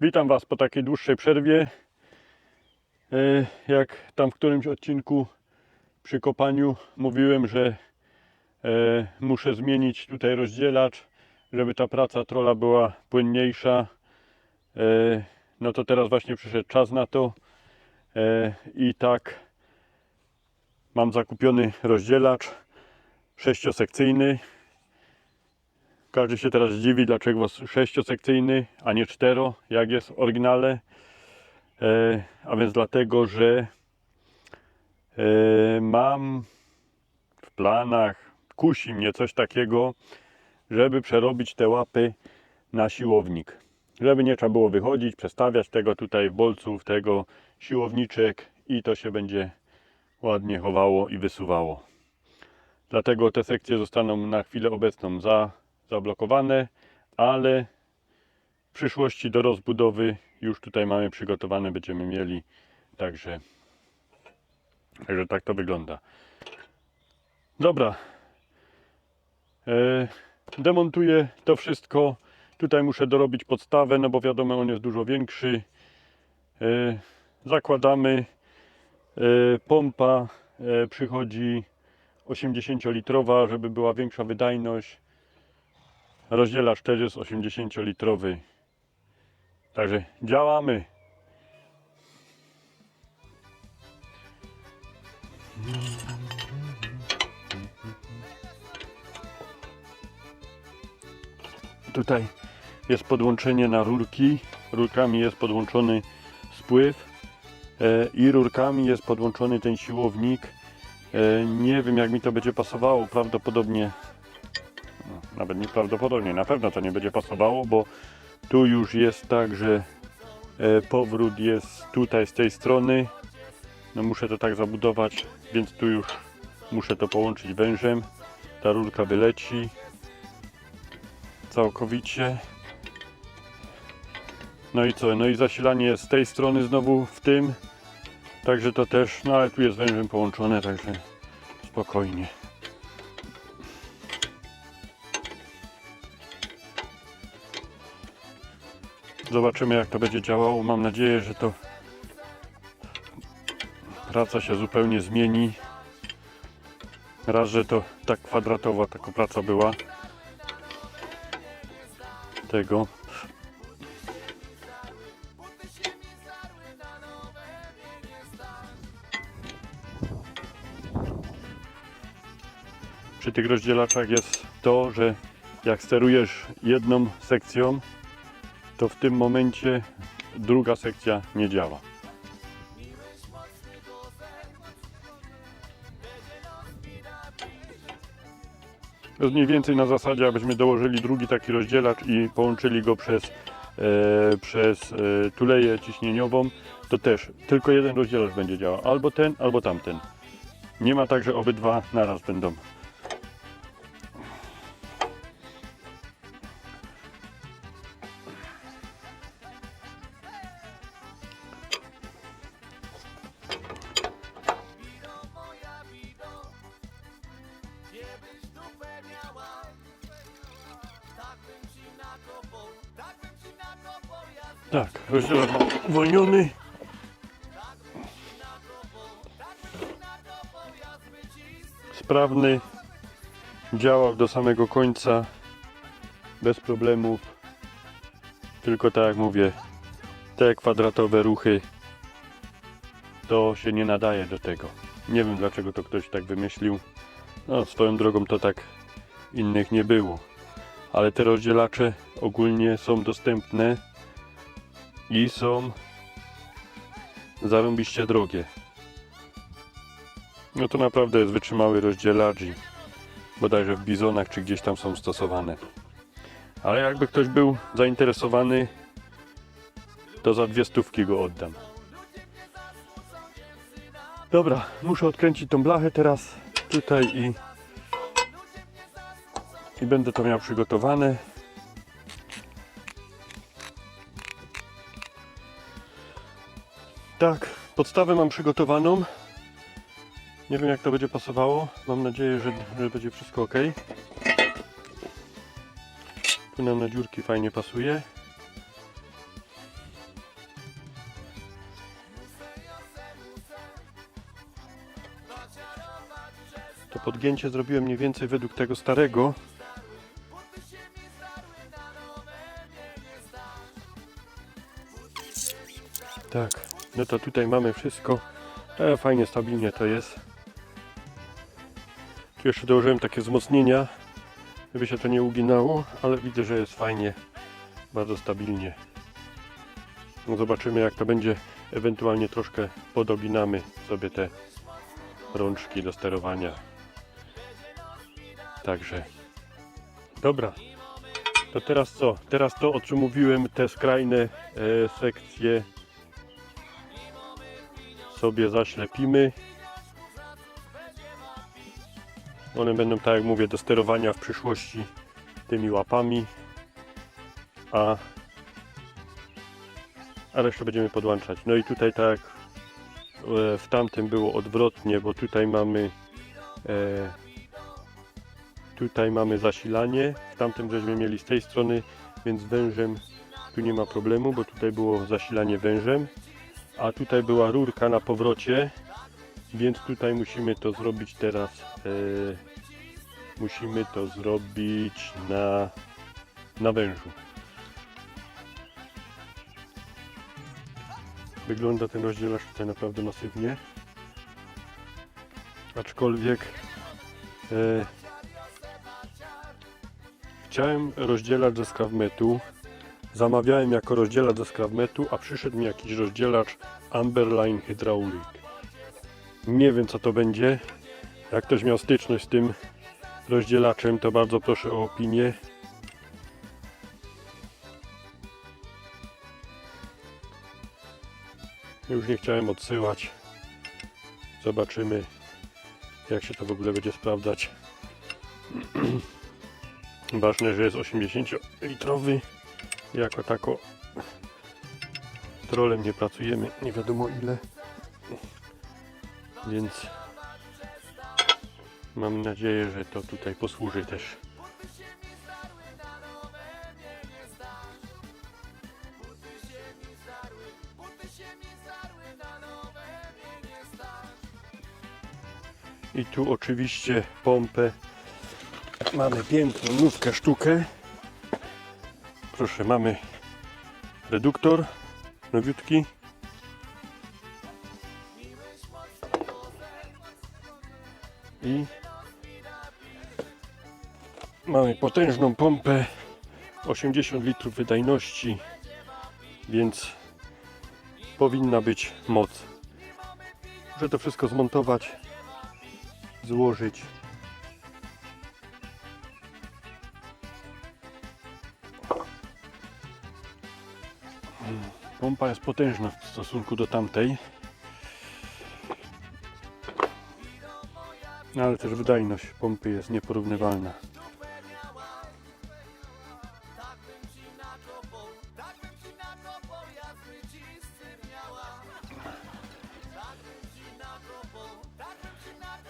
Witam Was po takiej dłuższej przerwie. E, Jak tam w którymś odcinku przy kopaniu mówiłem, że e, muszę zmienić tutaj rozdzielacz, żeby ta praca trola była płynniejsza. E, No to teraz właśnie przyszedł czas na to. I tak mam zakupiony rozdzielacz sześciosekcyjny. Każdy się teraz dziwi, dlaczego sześciosekcyjny, a nie cztero, jak jest w oryginale. E, a więc dlatego, że e, mam w planach, kusi mnie coś takiego, żeby przerobić te łapy na siłownik. Żeby nie trzeba było wychodzić, przestawiać tego tutaj bolców, tego siłowniczek i to się będzie ładnie chowało i wysuwało. Dlatego te sekcje zostaną na chwilę obecną za, zablokowane, ale w przyszłości do rozbudowy już tutaj mamy przygotowane, będziemy mieli. Także, także tak to wygląda. Dobra. E, demontuję to wszystko. Tutaj muszę dorobić podstawę, no bo wiadomo, on jest dużo większy. E, zakładamy. E, pompa przychodzi 80-litrowa, żeby była większa wydajność. Rozdzielacz też jest 80-litrowy. Także działamy. Tutaj jest podłączenie na rurki. Rurkami jest podłączony spływ e, i rurkami jest podłączony ten siłownik. E, Nie wiem jak mi to będzie pasowało, prawdopodobnie nawet nieprawdopodobnie, na pewno to nie będzie pasowało, bo tu już jest tak, że e, powrót jest tutaj z tej strony. No muszę to tak zabudować, więc tu już muszę to połączyć wężem. Ta rurka wyleci całkowicie. No i co? No i zasilanie jest z tej strony znowu w tym. Także to też, no ale tu jest wężem połączone, także spokojnie. Zobaczymy jak to będzie działało. Mam nadzieję, że to praca się zupełnie zmieni. Raz, że to tak kwadratowa taka praca była. Tego. Przy tych rozdzielaczach jest to, że jak sterujesz jedną sekcją, to w tym momencie druga sekcja nie działa. To mniej więcej na zasadzie, abyśmy dołożyli drugi taki rozdzielacz i połączyli go przez, e, przez e, tuleję ciśnieniową, to też tylko jeden rozdzielacz będzie działał. Albo ten, albo tamten. Nie ma tak, że obydwa naraz będą. Tak, rozdzielacz mam uwolniony. Sprawny. Działał do samego końca. Bez problemów. Tylko tak jak mówię, te kwadratowe ruchy to się nie nadaje do tego. Nie wiem dlaczego to ktoś tak wymyślił. No, swoją drogą to tak innych nie było. Ale te rozdzielacze ogólnie są dostępne i są zarąbiście drogie. No to naprawdę jest wytrzymały rozdzielacz i bodajże w bizonach czy gdzieś tam są stosowane. Ale jakby ktoś był zainteresowany, to za dwie stówki go oddam. Dobra, muszę odkręcić tą blachę teraz tutaj i, i będę to miał przygotowane. Tak, podstawę mam przygotowaną. Nie wiem jak to będzie pasowało. Mam nadzieję, że, że będzie wszystko ok. Tu nam na dziurki fajnie pasuje. To podgięcie zrobiłem mniej więcej według tego starego, no to tutaj mamy wszystko. E, fajnie, stabilnie to jest. Tu jeszcze dołożyłem takie wzmocnienia, żeby się to nie uginało, ale widzę, że jest fajnie, bardzo stabilnie. No zobaczymy jak to będzie, ewentualnie troszkę podobinamy sobie te rączki do sterowania. Także, dobra. To teraz co? Teraz to, o czym mówiłem, te skrajne e, sekcje sobie zaślepimy. One będą, tak jak mówię, do sterowania w przyszłości tymi łapami, a, a resztę będziemy podłączać. No i tutaj tak e, w tamtym było odwrotnie, bo tutaj mamy e, tutaj mamy zasilanie, w tamtym żeśmy mieli z tej strony, więc wężem tu nie ma problemu, bo tutaj było zasilanie wężem, a tutaj była rurka na powrocie, więc tutaj musimy to zrobić teraz e, musimy to zrobić na, na wężu. Wygląda ten rozdzielacz tutaj naprawdę masywnie. Aczkolwiek e, chciałem rozdzielacz ze skrawmetu. Zamawiałem jako rozdzielacz ze skrawmetu, a przyszedł mi jakiś rozdzielacz Amberline Hydraulic. Nie wiem co to będzie. Jak ktoś miał styczność z tym rozdzielaczem, to bardzo proszę o opinię. Już nie chciałem odsyłać. Zobaczymy, jak się to w ogóle będzie sprawdzać. Ważne, że jest 80-litrowy. Jako tako trolem nie pracujemy, nie wiadomo ile. Więc mam nadzieję, że to tutaj posłuży też. I tu oczywiście pompę. Mamy piękną nówkę sztukę. Proszę, mamy reduktor nowiutki. I mamy potężną pompę 80 litrów wydajności, więc powinna być moc. Muszę to wszystko zmontować, złożyć. Pompa jest potężna w stosunku do tamtej. No, ale też wydajność pompy jest nieporównywalna.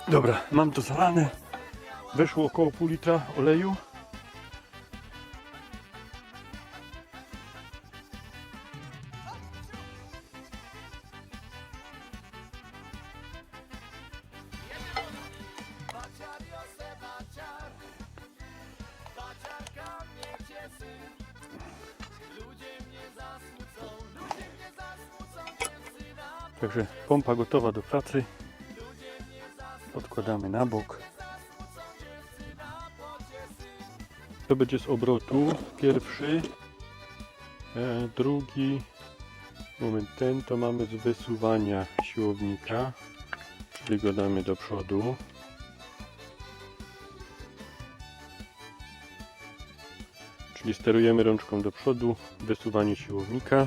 Dobra, mam to zalane. Weszło około pół litra oleju. Także pompa gotowa do pracy. Odkładamy na bok. To będzie z obrotu. Pierwszy, e, drugi, moment ten to mamy z wysuwania siłownika, czyli go damy do przodu. Czyli sterujemy rączką do przodu, wysuwanie siłownika.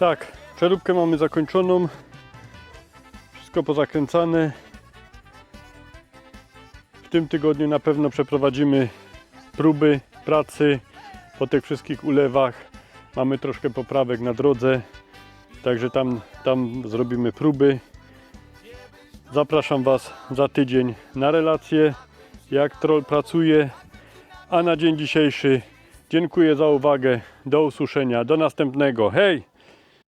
Tak, przeróbkę mamy zakończoną. Wszystko pozakręcane. W tym tygodniu na pewno przeprowadzimy próby pracy po tych wszystkich ulewach. Mamy troszkę poprawek na drodze, także tam, tam zrobimy próby. Zapraszam Was za tydzień na relację, jak troll pracuje. A na dzień dzisiejszy dziękuję za uwagę. Do usłyszenia. Do następnego. Hej!